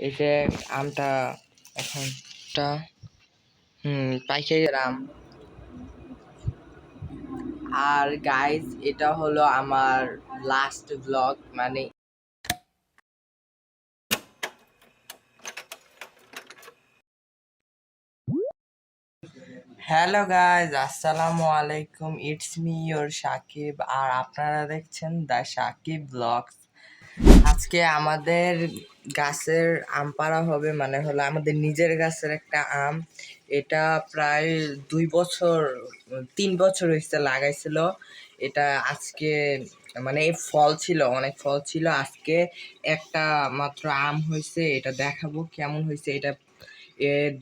এই যে আমটা এখনটা হুম, পাইকারি আম আর গাইজ এটা হলো আমার লাস্ট ব্লগ মানে হ্যালো গাইজ আসসালামু আলাইকুম ইটস মি ইয়োর সাকিব আর আপনারা দেখছেন দ্য সাকিব ব্লগস আজকে আমাদের গাছের আম পাড়া হবে মানে হলো আমাদের নিজের গাছের একটা আম। এটা প্রায় দুই বছর, তিন বছর হয়েছে লাগাইছিল। এটা আজকে মানে ফল ছিল, অনেক ফল ছিল। আজকে একটা মাত্র আম হয়েছে, এটা দেখাবো কেমন হয়েছে। এটা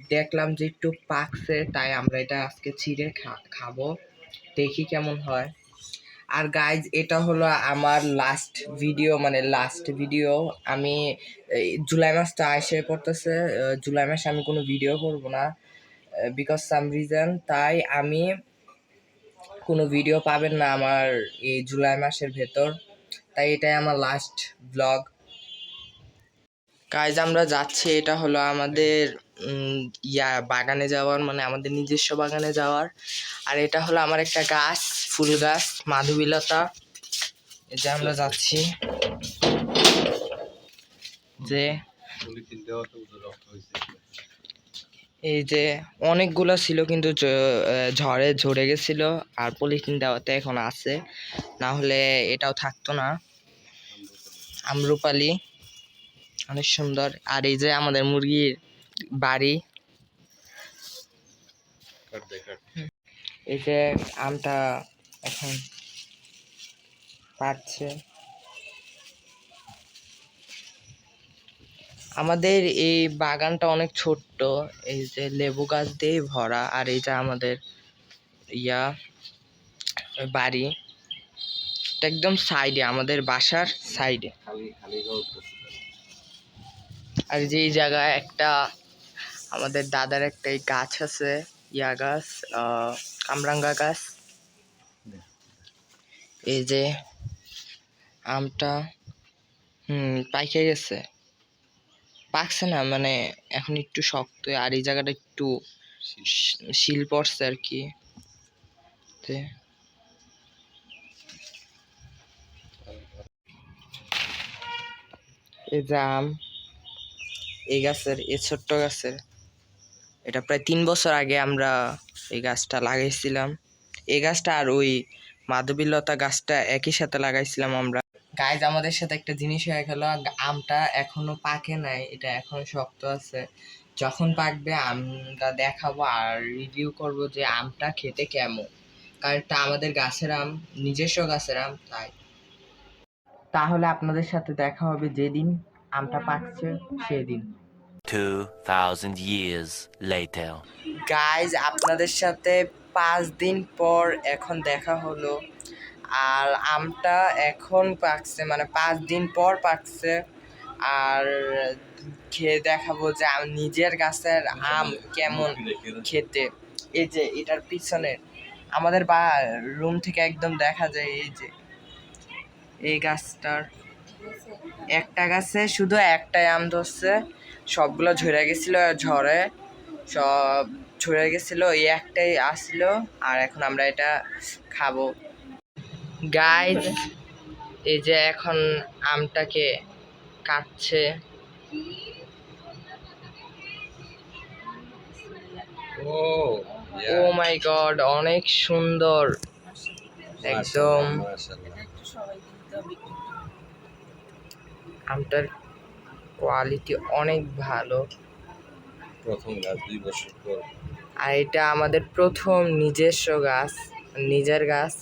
দেখলাম যে একটু পাকছে, তাই আমরা এটা আজকে ছিঁড়ে খাব। দেখি কেমন হয়। আর গাইজ এটা হলো আমার লাস্ট ভিডিও মানে লাস্ট ভিডিও আমি জুলাই মাসটা আসে পড়তেছে জুলাই মাসে আমি কোনো ভিডিও করব না বিকজ সাম রিজন তাই আমি কোনো ভিডিও পাবেন না আমার এই জুলাই মাসের ভেতর। তাই এটাই আমার লাস্ট ব্লগ গাইজ আমরা যাচ্ছি, এটা হলো আমাদের ইয়া, বাগানে যাওয়ার মানে আমাদের নিজস্ব বাগানে যাওয়ার। আর এটা হলো আমার একটা গাছ, ফুল গাছ, মাধবীলতা। যে আমরা যাচ্ছি। যে এই যে অনেকগুলো ছিল কিন্তু ঝড়ে ঝরে গেছিল, আর পলিথিন দেওয়াতে এখন আছে। না হলে এটাও থাকতো না। আমরুপালি, অনেক সুন্দর। আর এই যে আমাদের মুরগির বাড়ি। এই যে আমটা এখন পাচ্ছে আমাদের এই বাগানটা অনেক ছোট্ট এই যে লেবু গাছ দিয়ে ভরা আর এই যে আমাদের ইয়া বাড়ি। একদম সাইডে আমাদের বাসার সাইডে। আর যে জায়গায় একটা আমাদের দাদার একটা এই গাছ আছে, ইয়া গাছ কামরাঙ্গা গাছ। এই যে আমটা, হুম, পাইকে গেছে। পাকছে না মানে এখন একটু শক্ত, আর এই জায়গাটা একটু শিল পড়ছে আর কি। এই যে আম, এই গাছের, এই ছোট্ট গাছের। এটা প্রায় তিন বছর আগে আমরা এই গাছটা লাগাইছিলাম। এই গাছটা আর ওই মাধবীলতা গাছটা একই সাথে লাগাইছিলাম আমরা। গাইজ আমাদের সাথে একটা জিনিস হয়ে গেল। আমটা এখনও পাকে নাই, এটা এখনও শক্ত আছে। যখন পাকবে, আমরা দেখাবো আর রিভিউ করব যে আমটা খেতে কেমন। কারণ এটা আমাদের গাছের আম, নিজস্ব গাছের আম, তাই। তাহলে আপনাদের সাথে দেখা হবে যেদিন আমটা পাকছে, সেদিন। 2,000 years later. গাইজ আপনাদের সাথে পাঁচ দিন পর এখন দেখা হলো। আর আমটা এখন পাকছে মানে পাঁচ দিন পর পাকছে। আর খেয়ে দেখাবো যে নিজের গাছের আম কেমন খেতে। এই যে এটার পিছনে আমাদের বা রুম থেকে একদম দেখা যায় এই যে এই গাছটার একটা গাছে শুধু একটাই আম ধরছে। সবগুলো ঝরে গেছিল ঝড়ে সব ঝরে গেছিল এই একটাই আসলো আর এখন আমরা এটা খাব। গাইজ এই যে এখন আমটাকে কাটছে। ও ও মাই গড অনেক সুন্দর। একদম। আমটার কোয়ালিটি অনেক ভালো। প্রথম গাছ দুই বছর পর। আর এটা আমাদের প্রথম নিজস্ব গাছ নিজের গাছ।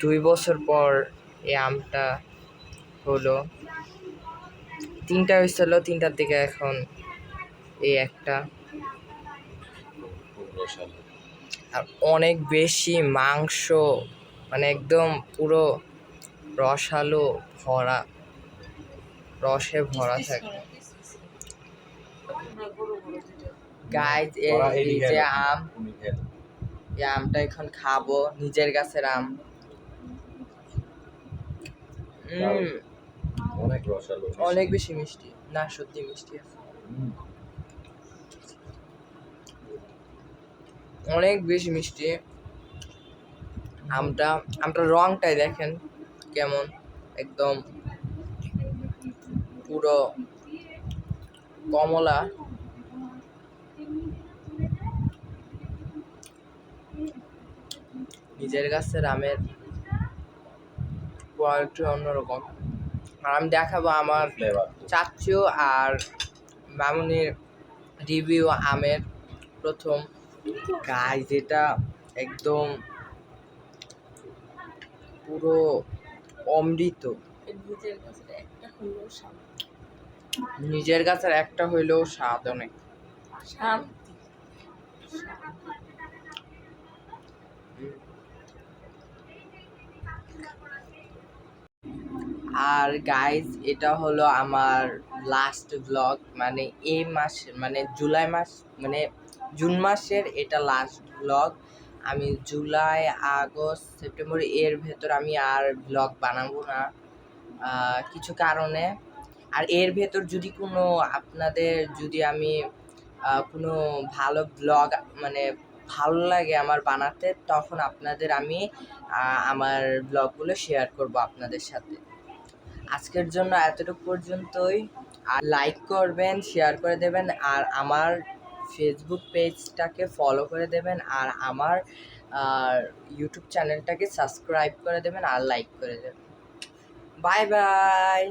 দুই বছর পর এই আমটা হলো। তিনটা হয়েছিল তিনটার দিকে এখন এই একটা। আর অনেক বেশি মাংস মানে একদম পুরো রসালো ভরা। রসে ভরা থাকে। গাইজ এই যে আম। এই আমটা এখন খাব নিজের গাছের আম। অনেক রসালো অনেক বেশি মিষ্টি না সত্যি মিষ্টি আছে। অনেক বেশি মিষ্টি। আমটা আমটা রংটাই দেখেন কেমন একদম পুরো কমলা। নিজের গাছের আমের কোয়ালিটি অন্যরকম। আর আমি দেখাবো আমার চাচ্চু আর মামুনির রিভিউ আমের প্রথম। গাছ যেটা একদম পুরো অমৃত। নিজের গাছের একটা হইলেও স্বাদ অনেক। আর গাইজ এটা হলো আমার লাস্ট ব্লগ মানে এই মাস মানে জুলাই মাস মানে জুন মাসের এটা লাস্ট ব্লগ আমি জুলাই আগস্ট সেপ্টেম্বর এর ভেতর আমি আর ব্লগ বানাবো না। আহ, কিছু কারণে। আর এর ভেতর যদি কোনো আপনাদের যদি আমি কোনো ভালো ব্লগ মানে ভালো লাগে আমার বানাতে, তখন আপনাদের আমি আমার ব্লগগুলো শেয়ার করব আপনাদের সাথে। আজকের জন্য এতটুকু পর্যন্তই। আর লাইক করবেন শেয়ার করে দেবেন, আর আমার ফেসবুক পেজটাকে ফলো করে দেবেন, আর আমার ইউটিউব চ্যানেলটাকে সাবস্ক্রাইব করে দেবেন, আর লাইক করে দেবেন। Bye bye